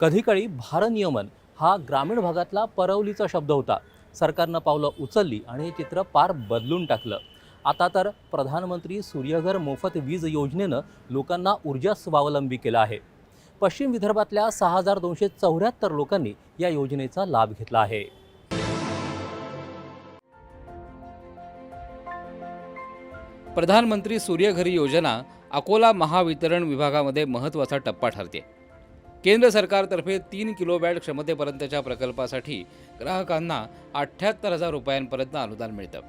कधीकाळी भारनियमन हा ग्रामीण भागातला परवलीचा शब्द होता. सरकारनं पावलं उचलली आणि हे चित्र पार बदलून टाकलं. आता तर प्रधानमंत्री सूर्यघर मोफत वीज योजनेनं लोकांना ऊर्जा स्वावलंबी केलं आहे. पश्चिम विदर्भातल्या सहा हजार दोनशे चौऱ्याहत्तर लोकांनी या योजनेचा लाभ घेतला आहे. प्रधानमंत्री सूर्यघरी योजना अकोला महावितरण विभागामध्ये महत्त्वाचा टप्पा ठरते. केंद्र सरकारतर्फे तीन किलोवॅट क्षमतेपर्यंतच्या प्रकल्पासाठी ग्राहकांना अठ्ठ्याहत्तर हजार रुपयांपर्यंत अनुदान मिळतं.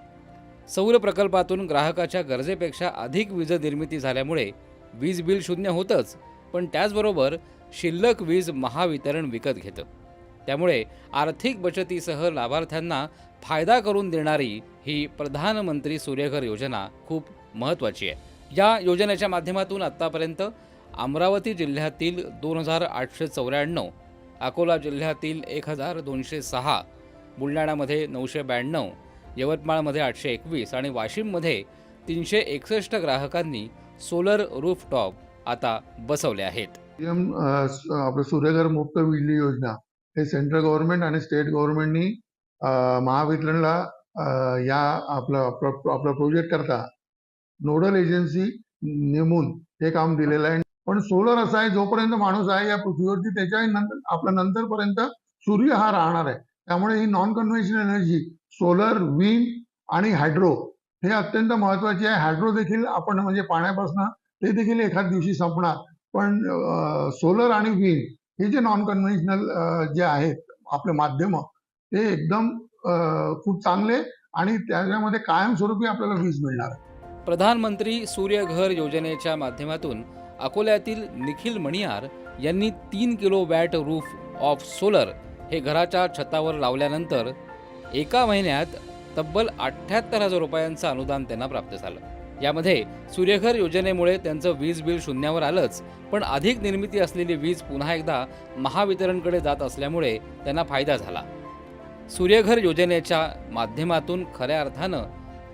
सौर प्रकल्पातून ग्राहकाच्या गरजेपेक्षा अधिक वीज निर्मिती झाल्यामुळे वीज बिल शून्य होतंच पण त्याचबरोबर शिल्लक वीज महावितरण विकत घेतं. त्यामुळे आर्थिक बचतीसह लाभार्थ्यांना फायदा करून देणारी ही प्रधानमंत्री सूर्यघर योजना खूप महत्त्वाची आहे. या योजनेच्या माध्यमातून आत्तापर्यंत अमरावती जिल्ह्यातील दोन हजार आठशे चौऱ्याण्णव अकोला जिल्ह्यातील एक हजार दोनशे सहा बुलढाण्यामध्ये नऊशे ब्याण्णव यवतमाळमध्ये आठशे एकवीस आणि वाशिममध्ये तीनशे एकसष्ट ग्राहकांनी सोलर रूफटॉप आता बसवले आहेत. आपलं सूर्यघर मुक्त विजली योजना हे सेंट्रल गव्हर्नमेंट आणि स्टेट गव्हर्नमेंटनी महावितरणला या आपलं आपलं आपलं प्रोजेक्ट करता. नोडल एजन्सी नेमून हे काम दिलेलं आहे. पण सोलर असा आहे जोपर्यंत माणूस आहे या पृथ्वीवरती त्याच्या नंतर आपल्या नंतरपर्यंत सूर्य हा राहणार आहे. त्यामुळे ही non conventional energy solar wind आणि हायड्रो हे अत्यंत महत्त्वाचे आहे. हायड्रो देखील आपण म्हणजे पाण्यापासून ते देखील एखाद दिवशी संपणार. पण सोलर आणि विंड हे जे नॉन कन्व्हेन्शनल जे आहेत आपले माध्यम ते एकदम खूप चांगले आणि त्याच्यामध्ये कायमस्वरूपी आपल्याला वीज मिळणार आहे. प्रधानमंत्री सूर्यघर योजनेच्या माध्यमातून अकोल्यातील निखिल मणियार यांनी तीन kilo watt roof of solar हे घराच्या छतावर लावल्यानंतर एका महिन्यात तब्बल अठ्ठ्याहत्तर हजार रुपयांचं अनुदान त्यांना प्राप्त झालं. यामध्ये सूर्यघर योजनेमुळे त्यांचं वीज बिल शून्यावर आलंच पण अधिक निर्मिती असलेली वीज पुन्हा एकदा महावितरणकडे जात असल्यामुळे त्यांना फायदा झाला. सूर्यघर योजनेच्या माध्यमातून खऱ्या अर्थानं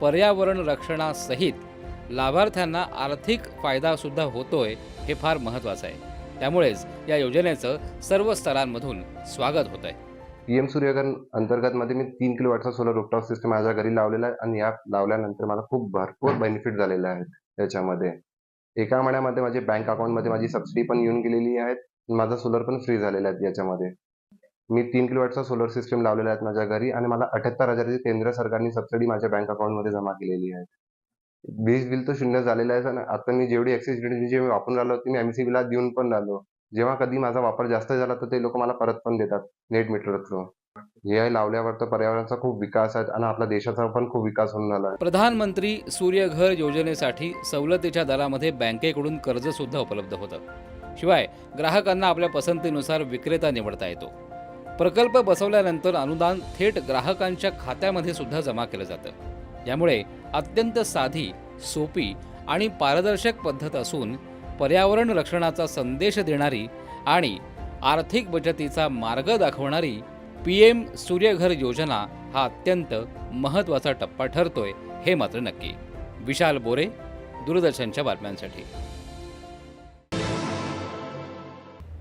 पर्यावरण रक्षणासहित लाभार्थ्यांना आर्थिक फायदा सुद्धा होतोय हे फार महत्वाचं आहे. त्यामुळेच या योजनेचं सर्व स्तरांमधून स्वागत होत आहे पीएम एम अंतर्गत मध्ये मी तीन किलो वॅटचा सोलर रूफटॉप सिस्टम माझ्या घरी लावलेला आहे आणि या लावल्यानंतर मला खूप भरपूर बेनिफिट झालेले आहेत त्याच्यामध्ये. एका महिन्यामध्ये माझे बँक अकाउंटमध्ये माझी सबसिडी पण येऊन गेलेली आहे. माझा सोलर पण फ्री झालेला आहे याच्यामध्ये. मी तीन किलो सोलर सिस्टम लावलेला आहे माझ्या घरी आणि मला अठ्याहत्तर हजाराची केंद्र सरकारने सबसिडी माझ्या बँक अकाउंटमध्ये जमा केलेली आहे. वीज बिल तर शून्य झालेलं आहे आणि आता मी जेवढी एक्सिस जे वापरून राहिलो ती मी एमसी बिला देऊन पण राहिलो. जेव्हा कधी माझा वापर जास्त झाला तर ते लोक मला परत पण देतात नेट मीटर थ्रू हे लावल्यावर तर पर्यावरणाचा खूप विकास आहे आणि आपल्या देशाचा पण खूप विकास होऊन झाला प्रधानमंत्री प्रधानमंत्री सूर्यघर योजनेसाठी सवलतीच्या दरामध्ये बँकेकडून कर्ज सुद्धा उपलब्ध होतं. शिवाय ग्राहकांना आपल्या पसंतीनुसार विक्रेता निवडता येतो. प्रकल्प बसवल्यानंतर अनुदान थेट ग्राहकांच्या खात्यामध्ये सुद्धा जमा केलं जातं. यामुळे अत्यंत साधी सोपी आणि पारदर्शक पद्धत असून पर्यावरण रक्षणाचा संदेश देणारी आणि आर्थिक बचतीचा मार्ग दाखवणारी पी एम सूर्यघर योजना हा अत्यंत महत्त्वाचा टप्पा ठरतोय हे मात्र नक्की. विशाल बोरे दूरदर्शनच्या बातम्यांसाठी.